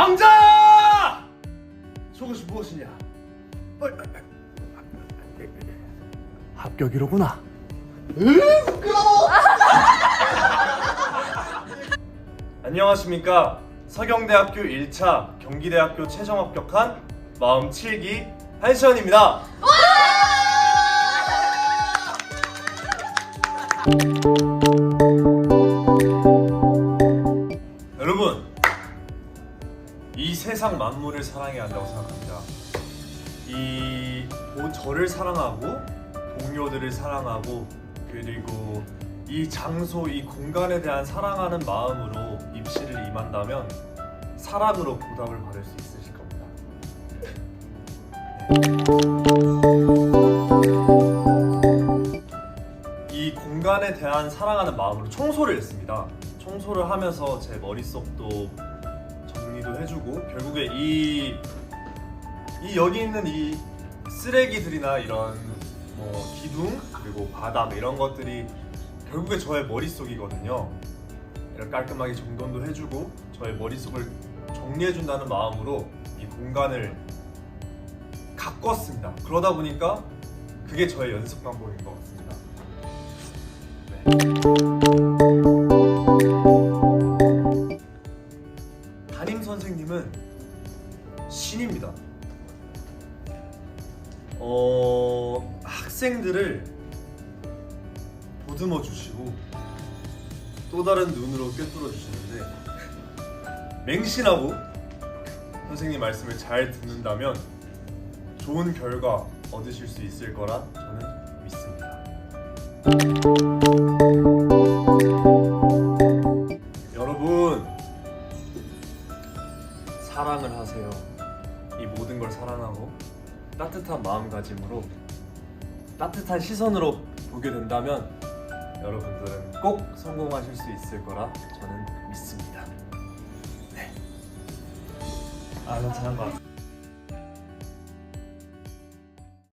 황자야! 저것이 무엇이냐? 어, 어, 어. 합격이로구나. 으끄러워! 안녕하십니까 서경대학교 1차 경기대학교 최종 합격한 마음 7기 한시원입니다. 여러분 이 세상 만물을 사랑해야 한다고 생각합니다. 이 보- 저를 사랑하고 동료들을 사랑하고 그리고 이 장소 이 공간에 대한 사랑하는 마음으로 입시를 임한다면 사랑으로 보답을 받을 수 있으실 겁니다. 이 공간에 대한 사랑하는 마음으로 청소를 했습니다. 청소를 하면서 제 머릿속도 정리도 해주고 결국에 이, 이 여기 있는 이 쓰레기들이나 이런 뭐 기둥 그리고 바닥 이런 것들이 결국에 저의 머릿속이거든요. 이렇게 깔끔하게 정돈도 해주고 저의 머릿속을 정리해준다는 마음으로 이 공간을 가꿨습니다. 그러다 보니까 그게 저의 연습 방법인 것 같습니다. 네. 담임 선생님은 신입니다. 어, 학생들을 보듬어 주시고 또 다른 눈으로 꿰뚫어 주시는데 맹신하고 선생님 말씀을 잘 듣는다면 좋은 결과 얻으실 수 있을 거라 저는 믿습니다. 사랑을 하세요. 이 모든 걸 사랑하고 따뜻한 마음가짐으로 따뜻한 시선으로 보게 된다면 여러분들은 꼭 성공하실 수 있을 거라 저는 믿습니다. 네. 아, 난 잘한 것 같아.